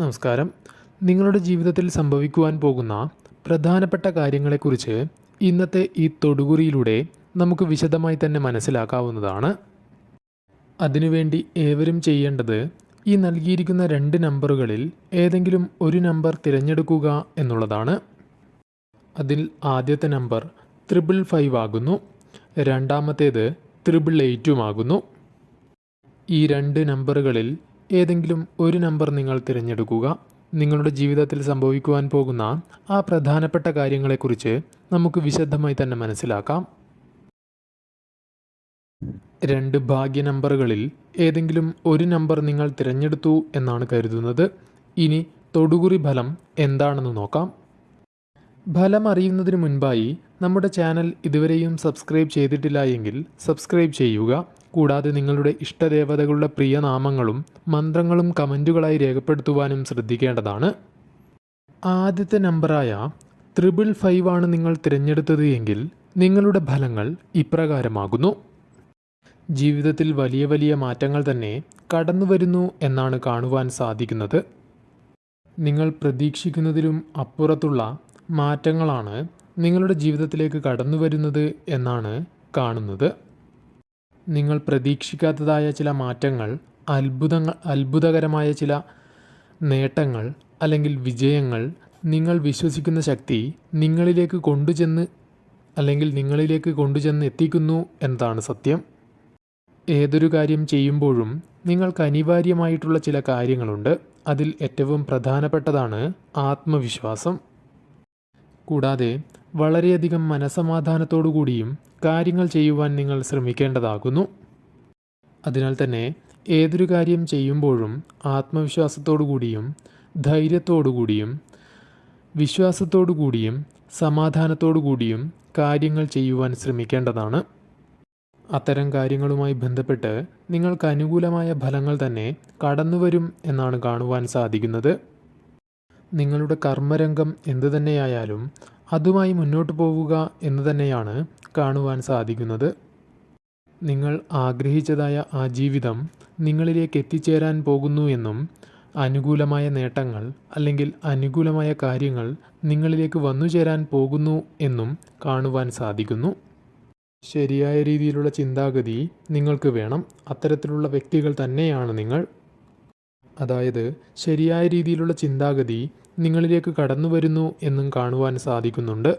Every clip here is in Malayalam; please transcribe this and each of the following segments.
നമസ്കാരം. നിങ്ങളുടെ ജീവിതത്തിൽ സംഭവിക്കുവാൻ പോകുന്ന പ്രധാനപ്പെട്ട കാര്യങ്ങളെക്കുറിച്ച് ഇന്നത്തെ ഈ തൊടുകുറിയിലൂടെ നമുക്ക് വിശദമായി തന്നെ മനസ്സിലാക്കാവുന്നതാണ്. അതിനുവേണ്ടി ഏവരും ചെയ്യേണ്ടത് ഈ നൽകിയിരിക്കുന്ന രണ്ട് നമ്പറുകളിൽ ഏതെങ്കിലും ഒരു നമ്പർ തിരഞ്ഞെടുക്കുക എന്നുള്ളതാണ്. അതിൽ ആദ്യത്തെ നമ്പർ ത്രിബിൾ ഫൈവ് ആകുന്നു. രണ്ടാമത്തേത് ത്രിബിൾ എയ്റ്റുമാകുന്നു ഈ രണ്ട് നമ്പറുകളിൽ ഏതെങ്കിലും ഒരു നമ്പർ നിങ്ങൾ തിരഞ്ഞെടുക്കുക. നിങ്ങളുടെ ജീവിതത്തിൽ സംഭവിക്കുവാൻ പോകുന്ന ആ പ്രധാനപ്പെട്ട കാര്യങ്ങളെക്കുറിച്ച് നമുക്ക് വിശദമായി തന്നെ മനസ്സിലാക്കാം. രണ്ട് ഭാഗ്യ നമ്പറുകളിൽ ഏതെങ്കിലും ഒരു നമ്പർ നിങ്ങൾ തിരഞ്ഞെടുത്തു എന്നാണ് കരുതുന്നത്. ഇനി തൊടുകുറി ഫലം എന്താണെന്ന് നോക്കാം. ഫലം അറിയുന്നതിന് മുൻപായി നമ്മുടെ ചാനൽ ഇതുവരെയും സബ്സ്ക്രൈബ് ചെയ്തിട്ടില്ല എങ്കിൽ സബ്സ്ക്രൈബ് ചെയ്യുക. കൂടാതെ നിങ്ങളുടെ ഇഷ്ടദേവതകളുടെ പ്രിയനാമങ്ങളും മന്ത്രങ്ങളും കമന്റുകളായി രേഖപ്പെടുത്തുവാനും ശ്രദ്ധിക്കേണ്ടതാണ്. ആദ്യത്തെ നമ്പറായ ത്രിബിൾ ഫൈവ് ആണ് നിങ്ങൾ തിരഞ്ഞെടുത്തത് എങ്കിൽ നിങ്ങളുടെ ഫലങ്ങൾ ഇപ്രകാരമാകുന്നു. ജീവിതത്തിൽ വലിയ വലിയ മാറ്റങ്ങൾ തന്നെ കടന്നു വരുന്നു എന്നാണ് കാണുവാൻ സാധിക്കുന്നത്. നിങ്ങൾ പ്രതീക്ഷിക്കുന്നതിലും അപ്പുറത്തുള്ള മാറ്റങ്ങളാണ് നിങ്ങളുടെ ജീവിതത്തിലേക്ക് കടന്നു വരുന്നത് എന്നാണ് കാണുന്നത്. നിങ്ങൾ പ്രതീക്ഷിക്കാത്തതായ ചില മാറ്റങ്ങൾ അത്ഭുതങ്ങൾ അത്ഭുതകരമായ ചില നേട്ടങ്ങൾ അല്ലെങ്കിൽ വിജയങ്ങൾ നിങ്ങൾ വിശ്വസിക്കുന്ന ശക്തി നിങ്ങളിലേക്ക് കൊണ്ടുചെന്ന് അല്ലെങ്കിൽ നിങ്ങളിലേക്ക് കൊണ്ടുചെന്ന് എത്തിക്കുന്നു എന്നതാണ് സത്യം. ഏതൊരു കാര്യം ചെയ്യുമ്പോഴും നിങ്ങൾക്ക് അനിവാര്യമായിട്ടുള്ള ചില കാര്യങ്ങളുണ്ട്. അതിൽ ഏറ്റവും പ്രധാനപ്പെട്ടതാണ് ആത്മവിശ്വാസം. കൂടാതെ വളരെയധികം മനസമാധാനത്തോടു കൂടിയും കാര്യങ്ങൾ ചെയ്യുവാൻ നിങ്ങൾ ശ്രമിക്കേണ്ടതാകുന്നു. അതിനാൽ തന്നെ ഏതൊരു കാര്യം ചെയ്യുമ്പോഴും ആത്മവിശ്വാസത്തോടു കൂടിയും ധൈര്യത്തോടു കൂടിയും വിശ്വാസത്തോടു കൂടിയും സമാധാനത്തോടു കൂടിയും കാര്യങ്ങൾ ചെയ്യുവാൻ ശ്രമിക്കേണ്ടതാണ്. അത്തരം കാര്യങ്ങളുമായി ബന്ധപ്പെട്ട് നിങ്ങൾക്ക് അനുകൂലമായ ഫലങ്ങൾ തന്നെ കടന്നുവരും എന്നാണ് കാണുവാൻ സാധിക്കുന്നത്. നിങ്ങളുടെ കർമ്മരംഗം എന്തു തന്നെയായാലും അതുമായി മുന്നോട്ട് പോവുക എന്ന് തന്നെയാണ് കാണുവാൻ സാധിക്കുന്നത്. നിങ്ങൾ ആഗ്രഹിച്ചതായ ആ ജീവിതം നിങ്ങളിലേക്ക് എത്തിച്ചേരാൻ പോകുന്നു എന്നും അനുകൂലമായ നേട്ടങ്ങൾ അല്ലെങ്കിൽ അനുകൂലമായ കാര്യങ്ങൾ നിങ്ങളിലേക്ക് വന്നു ചേരാൻ പോകുന്നു എന്നും കാണുവാൻ സാധിക്കുന്നു. ശരിയായ രീതിയിലുള്ള ചിന്താഗതി നിങ്ങൾക്ക് വേണം. അത്തരത്തിലുള്ള വ്യക്തികൾ തന്നെയാണ് നിങ്ങൾ. അതായത് ശരിയായ രീതിയിലുള്ള ചിന്താഗതി നിങ്ങളിലേക്ക് കടന്നു വരുന്നു എന്നും കാണുവാൻ സാധിക്കുന്നുണ്ട്.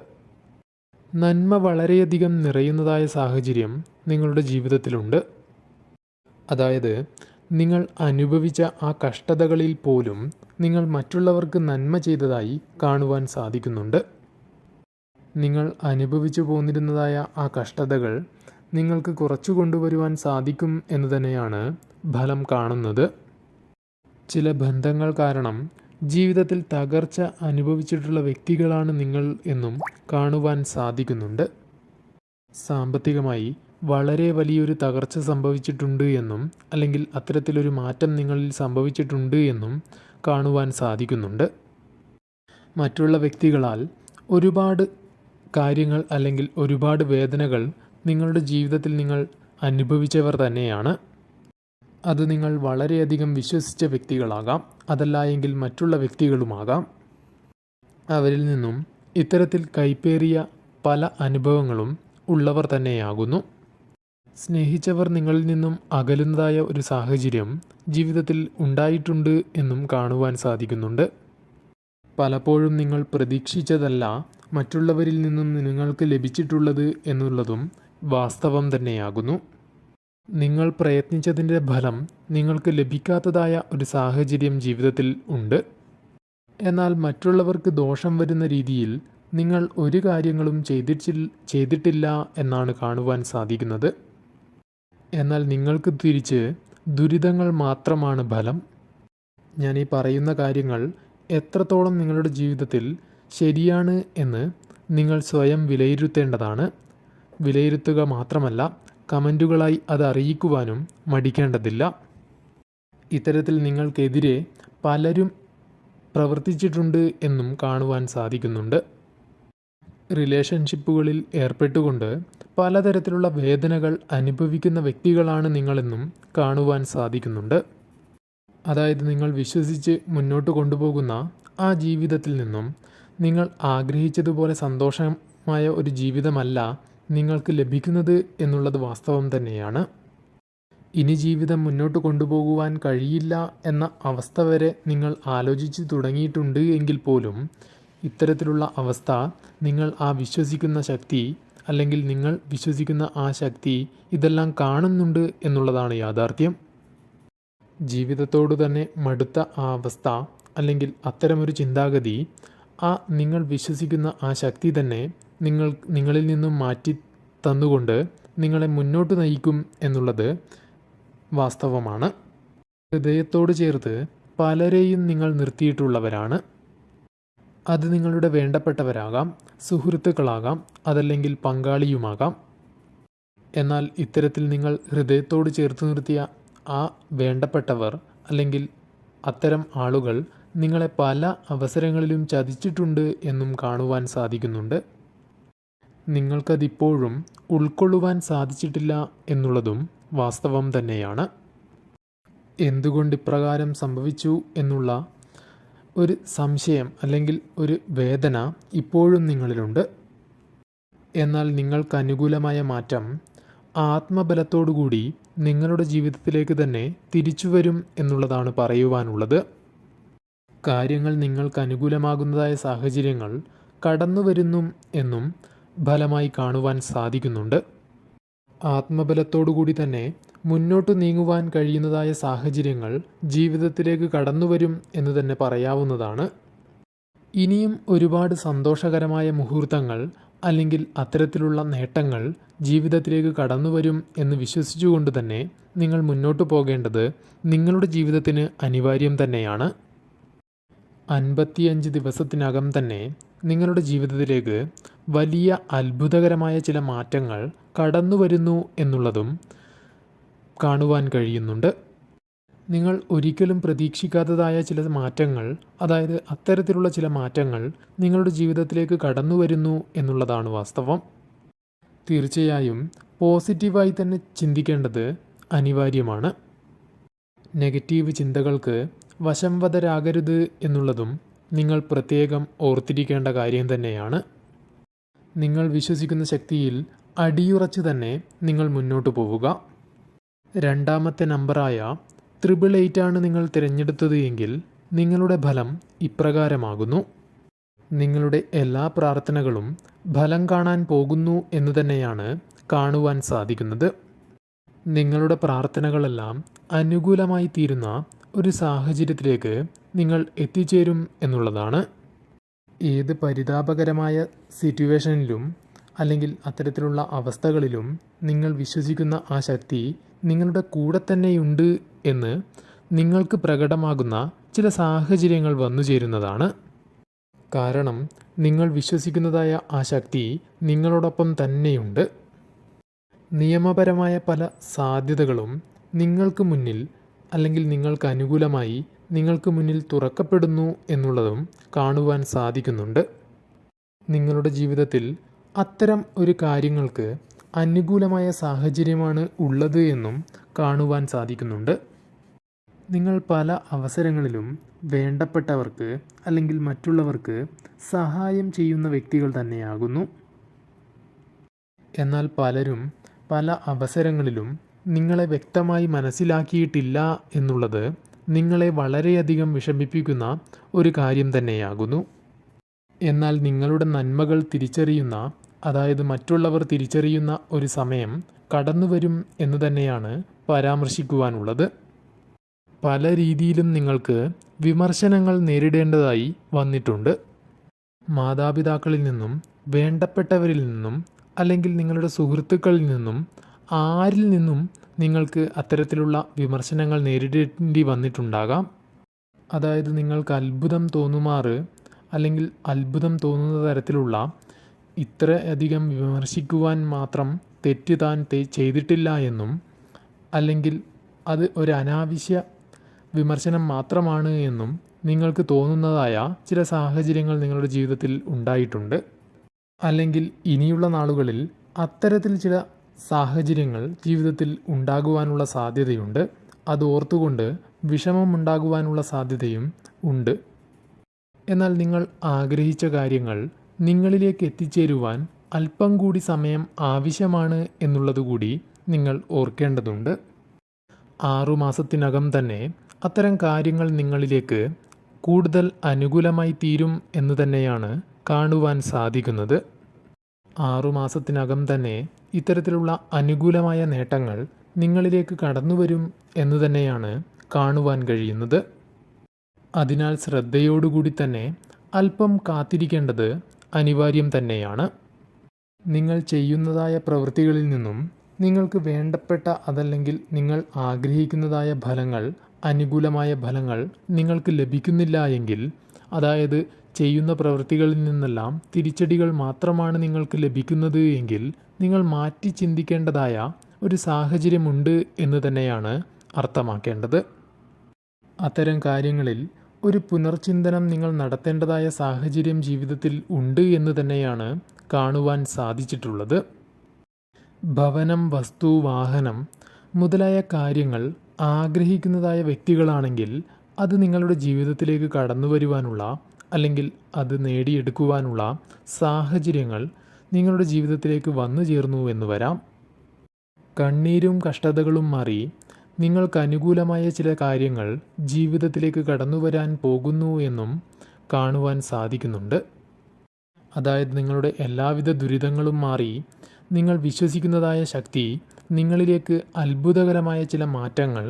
നന്മ വളരെയധികം നിറയുന്നതായ സാഹചര്യം നിങ്ങളുടെ ജീവിതത്തിലുണ്ട്. അതായത് നിങ്ങൾ അനുഭവിച്ച ആ കഷ്ടതകളിൽ പോലും നിങ്ങൾ മറ്റുള്ളവർക്ക് നന്മ ചെയ്തതായി കാണുവാൻ സാധിക്കുന്നുണ്ട്. നിങ്ങൾ അനുഭവിച്ചു പോന്നിരുന്നതായ ആ കഷ്ടതകൾ നിങ്ങൾക്ക് കുറച്ചു കൊണ്ടുവരുവാൻ സാധിക്കും എന്ന് തന്നെയാണ് ഫലം കാണുന്നത്. ചില ബന്ധങ്ങൾ കാരണം ജീവിതത്തിൽ തകർച്ച അനുഭവിച്ചിട്ടുള്ള വ്യക്തികളാണ് നിങ്ങൾ എന്നും കാണുവാൻ സാധിക്കുന്നുണ്ട്. സാമ്പത്തികമായി വളരെ വലിയൊരു തകർച്ച സംഭവിച്ചിട്ടുണ്ട് എന്നും അല്ലെങ്കിൽ അത്തരത്തിലൊരു മാറ്റം നിങ്ങളിൽ സംഭവിച്ചിട്ടുണ്ട് എന്നും കാണുവാൻ സാധിക്കുന്നുണ്ട്. മറ്റുള്ള വ്യക്തികളാൽ ഒരുപാട് കാര്യങ്ങൾ അല്ലെങ്കിൽ ഒരുപാട് വേദനകൾ നിങ്ങളുടെ ജീവിതത്തിൽ നിങ്ങൾ അനുഭവിച്ചവർ തന്നെയാണ്. അത് നിങ്ങൾ വളരെയധികം വിശ്വസിച്ച വ്യക്തികളാകാം. അതല്ല എങ്കിൽ മറ്റുള്ള വ്യക്തികളുമാകാം. അവരിൽ നിന്നും ഇത്തരത്തിൽ കൈപ്പേറിയ പല അനുഭവങ്ങളും ഉള്ളവർ തന്നെയാകുന്നു. സ്നേഹിച്ചവർ നിങ്ങളിൽ നിന്നും അകലുന്നതായ ഒരു സാഹചര്യം ജീവിതത്തിൽ ഉണ്ടായിട്ടുണ്ട് എന്നും കാണുവാൻ സാധിക്കുന്നുണ്ട്. പലപ്പോഴും നിങ്ങൾ പ്രതീക്ഷിച്ചതല്ല മറ്റുള്ളവരിൽ നിന്നും നിങ്ങൾക്ക് ലഭിച്ചിട്ടുള്ളത് എന്നുള്ളതും വാസ്തവം തന്നെയാകുന്നു. നിങ്ങൾ പ്രയത്നിച്ചതിന്റെ ഫലം നിങ്ങൾക്ക് ലഭിക്കാത്തതായ ഒരു സാഹചര്യം ജീവിതത്തിൽ ഉണ്ട്. എന്നാൽ മറ്റുള്ളവർക്ക് ദോഷം വരുന്ന രീതിയിൽ നിങ്ങൾ ഒരു കാര്യങ്ങളും ചെയ്തിട്ടി ചെയ്തിട്ടില്ല എന്നാണ് കാണുവാൻ സാധിക്കുന്നത്. എന്നാൽ നിങ്ങൾക്ക് തിരിച്ച് ദുരിതങ്ങൾ മാത്രമാണ് ഫലം. ഞാൻ ഈ പറയുന്ന കാര്യങ്ങൾ എത്രത്തോളം നിങ്ങളുടെ ജീവിതത്തിൽ ശരിയാണ് എന്ന് നിങ്ങൾ സ്വയം വിലയിരുത്തേണ്ടതാണ്. വിലയിരുത്തുക മാത്രമല്ല കമന്റുകളായി അത് അറിയിക്കുവാനും മടിക്കേണ്ടതില്ല. ഇത്തരത്തിൽ നിങ്ങൾക്കെതിരെ പലരും പ്രവർത്തിച്ചിട്ടുണ്ട് എന്നും കാണുവാൻ സാധിക്കുന്നുണ്ട്. റിലേഷൻഷിപ്പുകളിൽ ഏർപ്പെട്ടുകൊണ്ട് പലതരത്തിലുള്ള വേദനകൾ അനുഭവിക്കുന്ന വ്യക്തികളാണ് നിങ്ങളെന്നും കാണുവാൻ സാധിക്കുന്നുണ്ട്. അതായത് നിങ്ങൾ വിശ്വസിച്ച് മുന്നോട്ട് കൊണ്ടുപോകുന്ന ആ ജീവിതത്തിൽ നിന്നും നിങ്ങൾ ആഗ്രഹിച്ചതുപോലെ സന്തോഷമായ ഒരു ജീവിതമല്ല നിങ്ങൾക്ക് ലഭിക്കുന്നത് എന്നുള്ളത് വാസ്തവം തന്നെയാണ്. ഇനി ജീവിതം മുന്നോട്ട് കൊണ്ടുപോകുവാൻ കഴിയില്ല എന്ന അവസ്ഥ വരെ നിങ്ങൾ ആലോചിച്ച് തുടങ്ങിയിട്ടുണ്ട് എങ്കിൽ പോലും ഇത്തരത്തിലുള്ള അവസ്ഥ നിങ്ങൾ ആ വിശ്വസിക്കുന്ന ശക്തി അല്ലെങ്കിൽ നിങ്ങൾ വിശ്വസിക്കുന്ന ആ ശക്തി ഇതെല്ലാം കാണുന്നുണ്ട് എന്നുള്ളതാണ് യാഥാർത്ഥ്യം. ജീവിതത്തോട് തന്നെ മടുത്ത ആ അവസ്ഥ അല്ലെങ്കിൽ അത്തരമൊരു ചിന്താഗതി ആ നിങ്ങൾ വിശ്വസിക്കുന്ന ആ ശക്തി തന്നെ നിങ്ങൾ നിങ്ങളിൽ നിന്നും മാറ്റി തന്നുകൊണ്ട് നിങ്ങളെ മുന്നോട്ട് നയിക്കും എന്നുള്ളത് വാസ്തവമാണ്. ഹൃദയത്തോട് ചേർത്ത് പലരെയും നിങ്ങൾ നിർത്തിയിട്ടുള്ളവരാണ്. അത് നിങ്ങളുടെ വേണ്ടപ്പെട്ടവരാകാം സുഹൃത്തുക്കളാകാം അതല്ലെങ്കിൽ പങ്കാളിയുമാകാം. എന്നാൽ ഇത്തരത്തിൽ നിങ്ങൾ ഹൃദയത്തോട് ചേർത്ത് നിർത്തിയ ആ വേണ്ടപ്പെട്ടവർ അല്ലെങ്കിൽ അത്തരം ആളുകൾ നിങ്ങളെ പല അവസരങ്ങളിലും ചതിച്ചിട്ടുണ്ട് എന്നും കാണുവാൻ സാധിക്കുന്നുണ്ട്. നിങ്ങൾക്കതിപ്പോഴും ഉൾക്കൊള്ളുവാൻ സാധിച്ചിട്ടില്ല എന്നുള്ളതും വാസ്തവം തന്നെയാണ്. എന്തുകൊണ്ട് ഇപ്രകാരം സംഭവിച്ചു എന്നുള്ള ഒരു സംശയം അല്ലെങ്കിൽ ഒരു വേദന ഇപ്പോഴും നിങ്ങളിലുണ്ട്. എന്നാൽ നിങ്ങൾക്ക് അനുകൂലമായ മാറ്റം ആത്മബലത്തോടുകൂടി നിങ്ങളുടെ ജീവിതത്തിലേക്ക് തന്നെ തിരിച്ചു വരും എന്നുള്ളതാണ് പറയുവാനുള്ളത്. കാര്യങ്ങൾ നിങ്ങൾക്ക് അനുകൂലമാകുന്നതായ സാഹചര്യങ്ങൾ കടന്നു വരുന്നു എന്നും ഫലമായി കാണുവാൻ സാധിക്കുന്നുണ്ട്. ആത്മബലത്തോടുകൂടി തന്നെ മുന്നോട്ട് നീങ്ങുവാൻ കഴിയുന്നതായ സാഹചര്യങ്ങൾ ജീവിതത്തിലേക്ക് കടന്നുവരും എന്ന് തന്നെ പറയാവുന്നതാണ്. ഇനിയും ഒരുപാട് സന്തോഷകരമായ മുഹൂർത്തങ്ങൾ അല്ലെങ്കിൽ അത്തരത്തിലുള്ള നേട്ടങ്ങൾ ജീവിതത്തിലേക്ക് കടന്നുവരും എന്ന് വിശ്വസിച്ചുകൊണ്ട് തന്നെ നിങ്ങൾ മുന്നോട്ട് പോകേണ്ടത് നിങ്ങളുടെ ജീവിതത്തിന് അനിവാര്യം തന്നെയാണ്. അൻപത്തിയഞ്ച് ദിവസത്തിനകം തന്നെ നിങ്ങളുടെ ജീവിതത്തിലേക്ക് വലിയ അത്ഭുതകരമായ ചില മാറ്റങ്ങൾ കടന്നു വരുന്നു എന്നുള്ളതും കാണുവാൻ കഴിയുന്നുണ്ട്. നിങ്ങൾ ഒരിക്കലും പ്രതീക്ഷിക്കാത്തതായ ചില മാറ്റങ്ങൾ അതായത് അത്തരത്തിലുള്ള ചില മാറ്റങ്ങൾ നിങ്ങളുടെ ജീവിതത്തിലേക്ക് കടന്നു വരുന്നു എന്നുള്ളതാണ് വാസ്തവം. തീർച്ചയായും പോസിറ്റീവായി തന്നെ ചിന്തിക്കേണ്ടത് അനിവാര്യമാണ്. നെഗറ്റീവ് ചിന്തകൾക്ക് വശംവദരാകരുത് എന്നുള്ളതും നിങ്ങൾ പ്രത്യേകം ഓർത്തിരിക്കേണ്ട കാര്യം തന്നെയാണ്. നിങ്ങൾ വിശ്വസിക്കുന്ന ശക്തിയിൽ അടിയുറച്ച് തന്നെ നിങ്ങൾ മുന്നോട്ട് പോവുക. രണ്ടാമത്തെ നമ്പറായ എയ്റ്റ് ആണ് നിങ്ങൾ തിരഞ്ഞെടുത്തത് എങ്കിൽ നിങ്ങളുടെ ഫലം ഇപ്രകാരമാകുന്നു. നിങ്ങളുടെ എല്ലാ പ്രാർത്ഥനകളും ഫലം കാണാൻ പോകുന്നു എന്ന് തന്നെയാണ് കാണുവാൻ സാധിക്കുന്നത്. നിങ്ങളുടെ പ്രാർത്ഥനകളെല്ലാം അനുകൂലമായി തീരുന്ന ഒരു സാഹചര്യത്തിലേക്ക് നിങ്ങൾ എത്തിച്ചേരും എന്നുള്ളതാണ്. ഏത് പരിതാപകരമായ സിറ്റുവേഷനിലും അല്ലെങ്കിൽ അത്തരത്തിലുള്ള അവസ്ഥകളിലും നിങ്ങൾ വിശ്വസിക്കുന്ന ആ ശക്തി നിങ്ങളുടെ കൂടെ തന്നെയുണ്ട് എന്ന് നിങ്ങൾക്ക് പ്രകടമാകുന്ന ചില സാഹചര്യങ്ങൾ വന്നു ചേരുന്നതാണ്. കാരണം നിങ്ങൾ വിശ്വസിക്കുന്നതായ ആ ശക്തി നിങ്ങളോടൊപ്പം തന്നെയുണ്ട്. നിയമപരമായ പല സാധ്യതകളും നിങ്ങൾക്ക് മുന്നിൽ അല്ലെങ്കിൽ നിങ്ങൾക്ക് അനുകൂലമായി നിങ്ങൾക്ക് മുന്നിൽ തുറക്കപ്പെടുന്നു എന്നുള്ളതും കാണുവാൻ സാധിക്കുന്നുണ്ട്. നിങ്ങളുടെ ജീവിതത്തിൽ അത്തരം ഒരു കാര്യങ്ങൾക്ക് അനുകൂലമായ സാഹചര്യമാണ് ഉള്ളത് എന്നും കാണുവാൻ സാധിക്കുന്നുണ്ട്. നിങ്ങൾ പല അവസരങ്ങളിലും വേണ്ടപ്പെട്ടവർക്ക് അല്ലെങ്കിൽ മറ്റുള്ളവർക്ക് സഹായം ചെയ്യുന്ന വ്യക്തികൾ തന്നെയാകുന്നു. എന്നാൽ പലരും പല അവസരങ്ങളിലും നിങ്ങളെ വ്യക്തമായി മനസ്സിലാക്കിയിട്ടില്ല എന്നുള്ളത് നിങ്ങളെ വളരെയധികം വിഷമിപ്പിക്കുന്ന ഒരു കാര്യം തന്നെയാകുന്നു. എന്നാൽ നിങ്ങളുടെ നന്മകൾ തിരിച്ചറിയുന്ന അതായത് മറ്റുള്ളവർ തിരിച്ചറിയുന്ന ഒരു സമയം കടന്നു വരും എന്ന് തന്നെയാണ് പരാമർശിക്കുവാനുള്ളത്. പല രീതിയിലും നിങ്ങൾക്ക് വിമർശനങ്ങൾ നേരിടേണ്ടതായി വന്നിട്ടുണ്ട്. മാതാപിതാക്കളിൽ നിന്നും വേണ്ടപ്പെട്ടവരിൽ നിന്നും അല്ലെങ്കിൽ നിങ്ങളുടെ സുഹൃത്തുക്കളിൽ നിന്നും ആരിൽ നിന്നും നിങ്ങൾക്ക് അത്തരത്തിലുള്ള വിമർശനങ്ങൾ നേരിടേണ്ടി വന്നിട്ടുണ്ടാകാം? അതായത് നിങ്ങൾക്ക് അത്ഭുതം തോന്നുമാറ് അല്ലെങ്കിൽ അത്ഭുതം തോന്നുന്ന തരത്തിലുള്ള ഇത്രയധികം വിമർശിക്കുവാൻ മാത്രം തെറ്റ് താൻ ചെയ്തിട്ടില്ല എന്നും അല്ലെങ്കിൽ അത് ഒരു അനാവശ്യ വിമർശനം മാത്രമാണ് എന്നും നിങ്ങൾക്ക് തോന്നുന്നതായ ചില സാഹചര്യങ്ങൾ നിങ്ങളുടെ ജീവിതത്തിൽ ഉണ്ടായിട്ടുണ്ട്. അല്ലെങ്കിൽ ഇനിയുള്ള നാളുകളിൽ അത്തരത്തിൽ ചില സാഹചര്യങ്ങൾ ജീവിതത്തിൽ ഉണ്ടാകുവാനുള്ള സാധ്യതയുണ്ട്. അത് ഓർത്തുകൊണ്ട് വിഷമമുണ്ടാകുവാനുള്ള സാധ്യതയും ഉണ്ട്. എന്നാൽ നിങ്ങൾ ആഗ്രഹിച്ച കാര്യങ്ങൾ നിങ്ങളിലേക്ക് എത്തിച്ചേരുവാൻ അല്പം കൂടി സമയം ആവശ്യമാണ് എന്നുള്ളതുകൂടി നിങ്ങൾ ഓർക്കേണ്ടതുണ്ട്. ആറുമാസത്തിനകം തന്നെ അത്തരം കാര്യങ്ങൾ നിങ്ങളിലേക്ക് കൂടുതൽ അനുകൂലമായി തീരും എന്ന് തന്നെയാണ് കാണുവാൻ സാധിക്കുന്നത്. ആറുമാസത്തിനകം തന്നെ ഇത്തരത്തിലുള്ള അനുകൂലമായ നേട്ടങ്ങൾ നിങ്ങളിലേക്ക് കടന്നുവരും എന്ന് തന്നെയാണ് കാണുവാൻ കഴിയുന്നത്. അതിനാൽ ശ്രദ്ധയോടുകൂടി തന്നെ അല്പം കാത്തിരിക്കേണ്ടത് അനിവാര്യം തന്നെയാണ്. നിങ്ങൾ ചെയ്യുന്നതായ പ്രവൃത്തികളിൽ നിന്നും നിങ്ങൾക്ക് വേണ്ടപ്പെട്ട അതല്ലെങ്കിൽ നിങ്ങൾ ആഗ്രഹിക്കുന്നതായ ഫലങ്ങൾ അനുകൂലമായ ഫലങ്ങൾ നിങ്ങൾക്ക് ലഭിക്കുന്നില്ല എങ്കിൽ അതായത് ചെയ്യുന്ന പ്രവൃത്തികളിൽ നിന്നെല്ലാം തിരിച്ചടികൾ മാത്രമാണ് നിങ്ങൾക്ക് ലഭിക്കുന്നത് എങ്കിൽ നിങ്ങൾ മാറ്റി ചിന്തിക്കേണ്ടതായ ഒരു സാഹചര്യമുണ്ട് എന്ന് തന്നെയാണ് അർത്ഥമാക്കേണ്ടത്. അത്തരം കാര്യങ്ങളിൽ ഒരു പുനർചിന്തനം നിങ്ങൾ നടത്തേണ്ടതായ സാഹചര്യം ജീവിതത്തിൽ ഉണ്ട് എന്ന് തന്നെയാണ് കാണുവാൻ സാധിച്ചിട്ടുള്ളത്. ഭവനം വസ്തു വാഹനം മുതലായ കാര്യങ്ങൾ ആഗ്രഹിക്കുന്നതായ വ്യക്തികളാണെങ്കിൽ അത് നിങ്ങളുടെ ജീവിതത്തിലേക്ക് കടന്നു വരുവാനുള്ള അല്ലെങ്കിൽ അത് നേടിയെടുക്കുവാനുള്ള സാഹചര്യങ്ങൾ നിങ്ങളുടെ ജീവിതത്തിലേക്ക് വന്നു ചേർന്നു എന്ന് വരാം. കണ്ണീരും കഷ്ടതകളും മാറി നിങ്ങൾക്ക് അനുകൂലമായ ചില കാര്യങ്ങൾ ജീവിതത്തിലേക്ക് കടന്നു വരാൻ പോകുന്നു എന്നും കാണുവാൻ സാധിക്കുന്നുണ്ട്. അതായത് നിങ്ങളുടെ എല്ലാവിധ ദുരിതങ്ങളും മാറി നിങ്ങൾ വിശ്വസിക്കുന്നതായ ശക്തി നിങ്ങളിലേക്ക് അത്ഭുതകരമായ ചില മാറ്റങ്ങൾ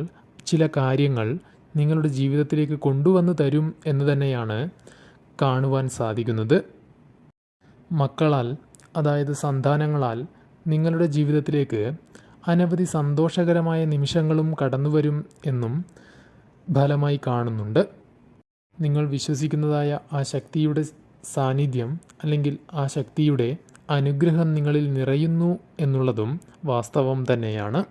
ചില കാര്യങ്ങൾ നിങ്ങളുടെ ജീവിതത്തിലേക്ക് കൊണ്ടുവന്നു തരും എന്ന് തന്നെയാണ് കാണുവാൻ സാധിക്കുന്നത്. മക്കളാൽ അതായത് സന്താനങ്ങളാൽ നിങ്ങളുടെ ജീവിതത്തിലേക്ക് അനവധി സന്തോഷകരമായ നിമിഷങ്ങളും കടന്നുവരും എന്നും ഫലമായി കാണുന്നുണ്ട്. നിങ്ങൾ വിശ്വസിക്കുന്നതായ ആ ശക്തിയുടെ സാന്നിധ്യം അല്ലെങ്കിൽ ആ ശക്തിയുടെ അനുഗ്രഹം നിങ്ങളിൽ നിറയുന്നു എന്നുള്ളതും വാസ്തവം തന്നെയാണ്.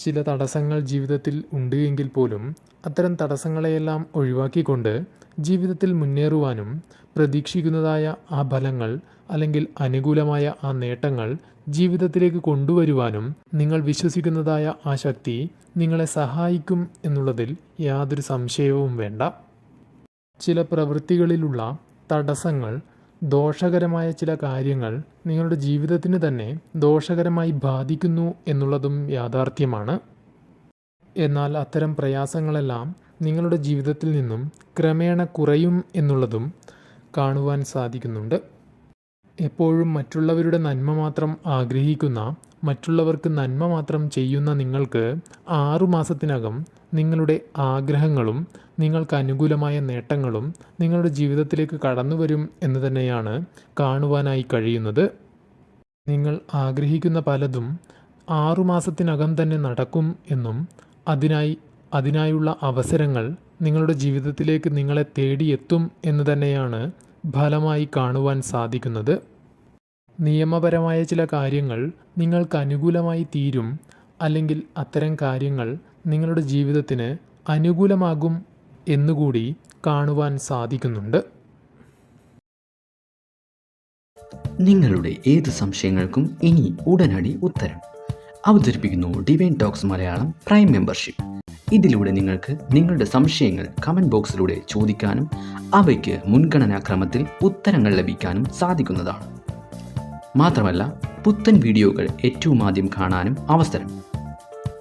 ചില തടസ്സങ്ങൾ ജീവിതത്തിൽ ഉണ്ട് എങ്കിൽ പോലും അത്തരം തടസ്സങ്ങളെയെല്ലാം ഒഴിവാക്കിക്കൊണ്ട് ജീവിതത്തിൽ മുന്നേറുവാനും പ്രതീക്ഷിക്കുന്നതായ ആ ഫലങ്ങൾ അല്ലെങ്കിൽ അനുകൂലമായ ആ നേട്ടങ്ങൾ ജീവിതത്തിലേക്ക് കൊണ്ടുവരുവാനും നിങ്ങൾ വിശ്വസിക്കുന്നതായ ആ ശക്തി നിങ്ങളെ സഹായിക്കും എന്നുള്ളതിൽ യാതൊരു സംശയവും വേണ്ട. ചില പ്രവൃത്തികളിലുള്ള തടസ്സങ്ങൾ ദോഷകരമായ ചില കാര്യങ്ങൾ നിങ്ങളുടെ ജീവിതത്തിന് തന്നെ ദോഷകരമായി ബാധിക്കുന്നു എന്നുള്ളതും യാഥാർത്ഥ്യമാണ്. എന്നാൽ അത്തരം പ്രയാസങ്ങളെല്ലാം നിങ്ങളുടെ ജീവിതത്തിൽ നിന്നും ക്രമേണ കുറയും എന്നുള്ളതും കാണുവാൻ സാധിക്കുന്നുണ്ട്. എപ്പോഴും മറ്റുള്ളവരുടെ നന്മ മാത്രം ആഗ്രഹിക്കുന്ന മറ്റുള്ളവർക്ക് നന്മ മാത്രം ചെയ്യുന്ന നിങ്ങൾക്ക് ആറുമാസത്തിനകം നിങ്ങളുടെ ആഗ്രഹങ്ങളും നിങ്ങൾക്ക് അനുകൂലമായ നേട്ടങ്ങളും നിങ്ങളുടെ ജീവിതത്തിലേക്ക് കടന്നു വരും എന്ന് തന്നെയാണ് കാണുവാനായി കഴിയുന്നത്. നിങ്ങൾ ആഗ്രഹിക്കുന്ന പലതും ആറുമാസത്തിനകം തന്നെ നടക്കും എന്നും അതിനായി അതിനായുള്ള അവസരങ്ങൾ നിങ്ങളുടെ ജീവിതത്തിലേക്ക് നിങ്ങളെ തേടിയെത്തും എന്ന് തന്നെയാണ് ഫലമായി കാണുവാൻ സാധിക്കുന്നത്. നിയമപരമായ ചില കാര്യങ്ങൾ നിങ്ങൾക്ക് അനുകൂലമായി തീരും അല്ലെങ്കിൽ അത്തരം കാര്യങ്ങൾ നിങ്ങളുടെ ജീവിതത്തിന് അനുകൂലമാകും എന്നുകൂടി കാണുവാൻ സാധിക്കുന്നുണ്ട്. നിങ്ങളുടെ ഏത് സംശയങ്ങൾക്കും ഇനി ഉടനടി ഉത്തരം. അവതരിപ്പിക്കുന്നു divine talks Malayalam prime membership ഇതിലൂടെ നിങ്ങൾക്ക് നിങ്ങളുടെ സംശയങ്ങൾ കമന്റ് ബോക്സിലൂടെ ചോദിക്കാനും അവയ്ക്ക് മുൻഗണനാക്രമത്തിൽ ഉത്തരങ്ങൾ ലഭിക്കാനും സാധിക്കുന്നതാണ്. മാത്രമല്ല പുത്തൻ വീഡിയോകൾ ഏറ്റവും ആദ്യം കാണാനും അവസരം.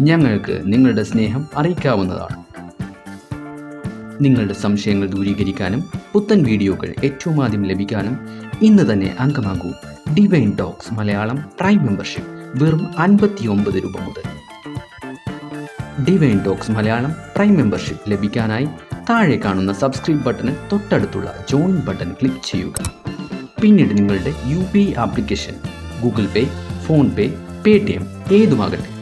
ഞങ്ങൾക്ക് നിങ്ങളുടെ സ്നേഹം അറിയിക്കാവുന്നതാണ്. നിങ്ങളുടെ സംശയങ്ങൾ ദൂരീകരിക്കാനും പുത്തൻ വീഡിയോകൾ ഏറ്റവും ആദ്യം ലഭിക്കാനും ഇന്ന് തന്നെ അംഗമാകൂ divine talks Malayalam prime membership വെറും അൻപത്തി ഒമ്പത് രൂപ മുതൽ. Divine talks Malayalam prime membership ലഭിക്കാനായി താഴെ കാണുന്ന സബ്സ്ക്രൈബ് ബട്ടന് തൊട്ടടുത്തുള്ള ജോയിൻ ബട്ടൺ ക്ലിക്ക് ചെയ്യുക. പിന്നീട് നിങ്ങളുടെ U P application Google Pay PhonePe Paytm ഏതുമാകട്ടെ